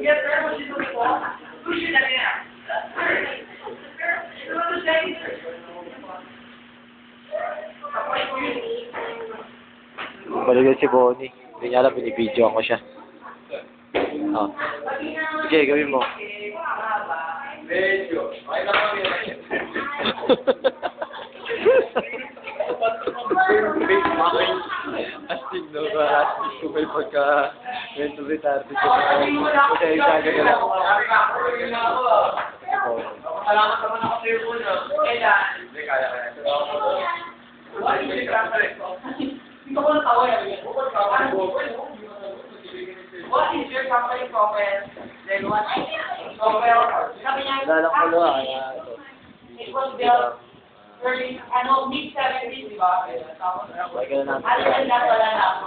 Yes, sir. What you doing for? Was that? Kapay ko yun. Balikan si Bonnie. Hindi niya alam, binibidyo ko siya. Oh. Sige, gawin mo. Medyo. Okay lang kami. Astig no? Astig may pagka mental retarded ko. Kasi isa ka lang. Salamat naman ako sa iyo po? Kailan? Hindi, kaya kaya. What is your translate? Hindi ko natawa yan. What is your company profile? Then what? Profile. Sabi niya. Kaya it was built early, ano, mid-70s, di ba? Na natin. Alam na na ako.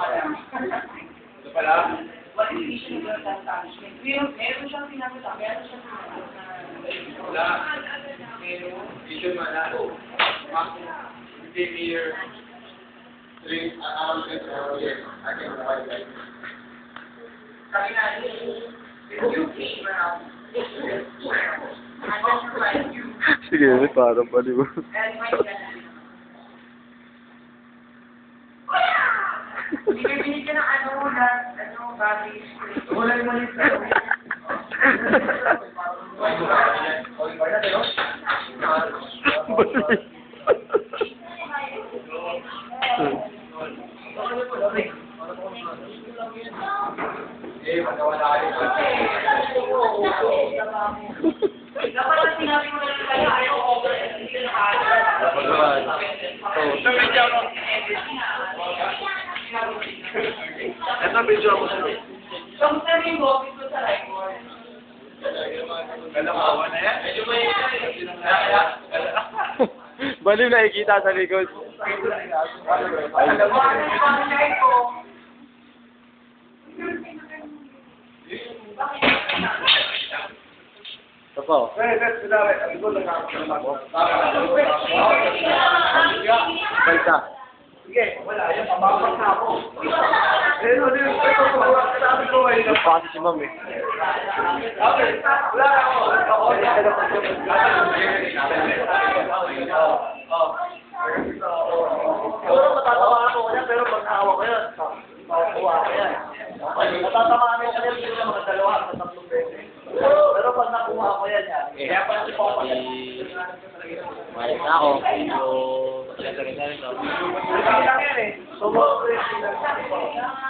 Ito pala. What is the vision of the establishment? Meron, meron siyang sinabi sa meron siyang sinabi na Wala. Vision man na. Fifty year. Three, around six years. I can provide that. Sabi nga, you Sige, parang baliw. kayo binigyan ng ano na, ano, spray. Wala yung mali sa Eh, magkawala kayo. Dapat na sinabi mo na kaya ayaw ko over hindi ka nakakita. Pagkawan. Ito video ako sa So, kung sabi yung office ko sa Lycor, Ganda kawa na yan. Medyo may Baliw na ikita sa likod. alam mo, ano yung pamilya ko? Ito po. Balta. Pati si ma'am eh. Siguro matatamaan ko kanya, pero pag naawa ko yan, makukuha ko yan. Matatamaan ko kanya, hindi na mga dalawa, sa tatlong beses. Pero pag nakuha ko Mayroon na ako. So, na rin. no?